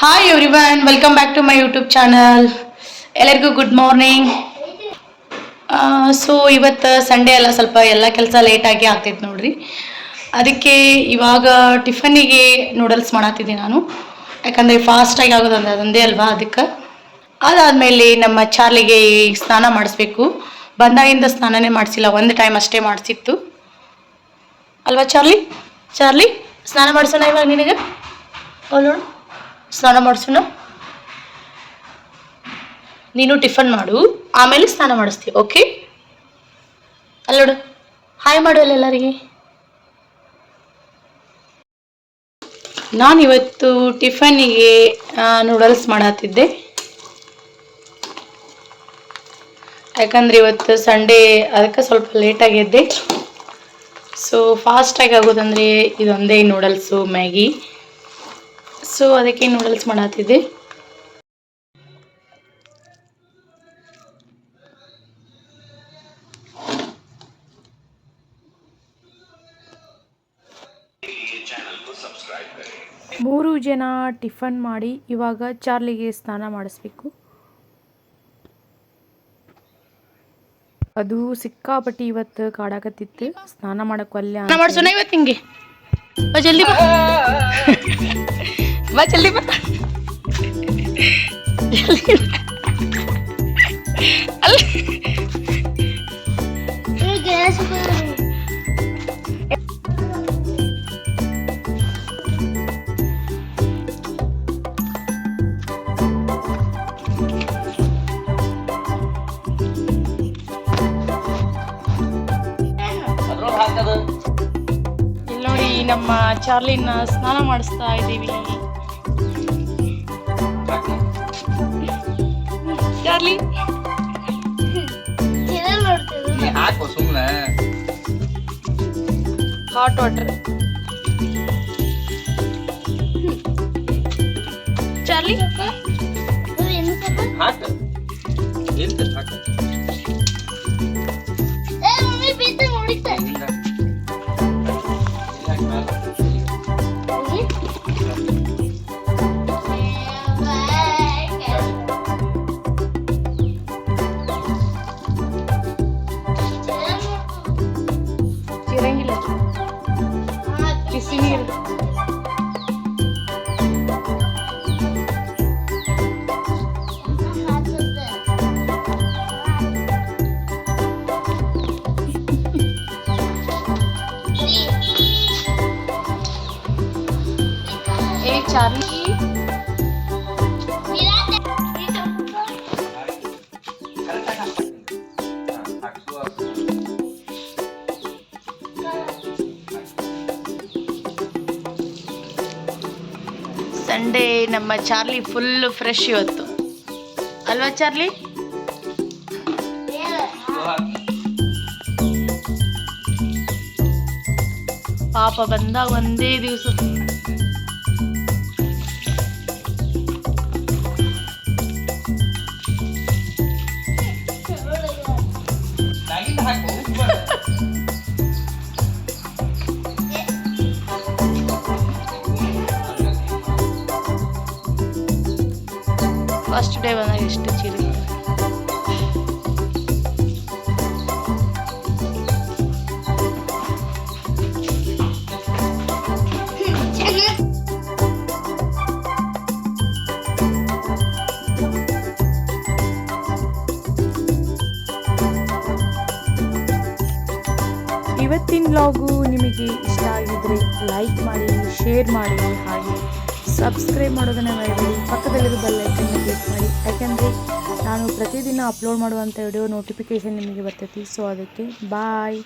Hi everyone welcome back to my YouTube channel ಎಲ್ಲರಿಗೂ good morning so ಇವತ್ತು Sunday ಎಲ್ಲ ಸ್ವಲ್ಪ ಎಲ್ಲ ಕೆಲಸ ಲೇಟಾಗಿ ಆಗ್ತೈತೆ ನೋಡ್ರಿ. ಅದಕ್ಕೆ ಇವಾಗ ಟಿಫನಿಗೆ ನೂಡಲ್ಸ್ ಮಾಡತ್ತಿದ್ದೀನಿ ನಾನು. ಯಾಕಂದರೆ ಫಾಸ್ಟಾಗಿ ಆಗೋದಂದ್ರೆ ಅದೊಂದೇ ಅಲ್ವಾ ಅದಕ್ಕೆ. ಅದಾದಮೇಲೆ ನಮ್ಮ ಚಾರ್ಲಿಗೆ ಸ್ನಾನ ಮಾಡಿಸ್ಬೇಕು. ಬಂದಾಗಿಂದ ಸ್ನಾನನೇ ಮಾಡಿಸಿಲ್ಲ, ಒಂದು ಟೈಮ್ ಅಷ್ಟೇ ಮಾಡಿಸಿತ್ತು. ಅಲ್ವಾ ಚಾರ್ಲಿ? ಚಾರ್ಲಿ, ಸ್ನಾನ ಮಾಡಿಸೋಣ ಇವಾಗ ನಿನಗೆ? ಅವ್ಳು ಸ್ನಾನ ಮಾಡಿಸೋಣ? ನೀನು ಟಿಫನ್ ಮಾಡು, ಆಮೇಲೆ ಸ್ನಾನ ಮಾಡಿಸ್ತೀವಿ, ಓಕೆ? ಅಲ್ಲಿ ನೋಡು, ಹಾಯ್ ಮಾಡು ಅಲ್ಲಿ ಎಲ್ಲರಿಗೆ ನಾನು ಇವತ್ತು ಟಿಫನ್ನಿಗೆ ನೂಡಲ್ಸ್ ಮಾಡತ್ತಿದ್ದೆ ಯಾಕಂದ್ರೆ ಇವತ್ತು ಸಂಡೇ ಅದಕ್ಕೆ ಸ್ವಲ್ಪ ಲೇಟಾಗಿ ಎದ್ದೆ ಸೊ ಫಾಸ್ಟಾಗಿ ಆಗೋದಂದರೆ ಇದೊಂದೇ ನೂಡಲ್ಸು ಮ್ಯಾಗಿ ಸೊ ಅದಕ್ಕೆ ನೂಡಲ್ಸ್ ಮಾಡತ್ತಿದ್ದೆ ಮೂರು ಜನ ಟಿಫನ್ ಮಾಡಿ ಇವಾಗ ಚಾರ್ಲಿಗೆ ಸ್ನಾನ ಮಾಡಿಸ್ಬೇಕು. ಅದು ಸಿಕ್ಕಾಪಟ್ಟಿ ಇವತ್ತು ಕಾಡಾಕತ್ತಿತ್ತು. ಸ್ನಾನ ಮಾಡಕ್ ಒಲ್ಲೆ ಸ್ನಾನ ಮಾಡಿಸೋಣ ಇವತ್ತು ಹಿಂಗೆ बस जल्दी बस जल्दी बस जल्दी ನಮ್ಮ ಚಾರ್ಲಿನ ಸ್ನಾನ ಮಾಡಿಸ್ತಾ ಇದ್ದೀವಿ. ಚಾರ್ಲಿ. ನೀ ಹಾಕು ಸುಮ್ಮನೆ ಹಾಟ್ ವಾಟರ್ ಚಾರ್ಲಿ. ಹಾಕು. ಎಲ್ಲಿ ಹಾಕು ಏ ಚಾರ್ಲಿ ಕರೆಕ್ಟಾಗಿ ಹಾಕು. ಹಾ, ಹಾಕು. ಹಾಕು. ಸಂಡೇ ನಮ್ಮ ಚಾರ್ಲಿ ಫುಲ್ ಫ್ರೆಶ್ ಇವತ್ತು ಅಲ್ವಾ ಚಾರ್ಲಿ ಹಾಕು. ಪಾಪ ಬಂದಾಗ ಒಂದೇ ದಿವಸ ಫಸ್ಟ್ ಡೇ ಬಂದಾಗ ಎಷ್ಟು ಚೀರಿ ಇವತ್ತಿನ ವ್ಲಾಗು ನಿಮಗೆ ಇಷ್ಟ ಆಗಿದ್ರೆ ಲೈಕ್ ಮಾಡಿ ಶೇರ್ ಮಾಡಿ, ಹಾಗೆ ಸಬ್ಸ್ಕ್ರೈಬ್ ಮಾಡೋದನ್ನ ಮರಿಬೇಡಿ ಪಕ್ಕದಲ್ಲಿರೋ ಬೆಲ್ಲೈಕನ್ನು ಪ್ರತಿದಿನ ಅಪ್ಲೋಡ್ ಮಾಡುವಂಥ ವಿಡಿಯೋ ನೋಟಿಫಿಕೇಷನ್ ನಿಮಗೆ ಬರ್ತೈತಿ. ಸೊ ಅದಕ್ಕೆ ಬಾಯ್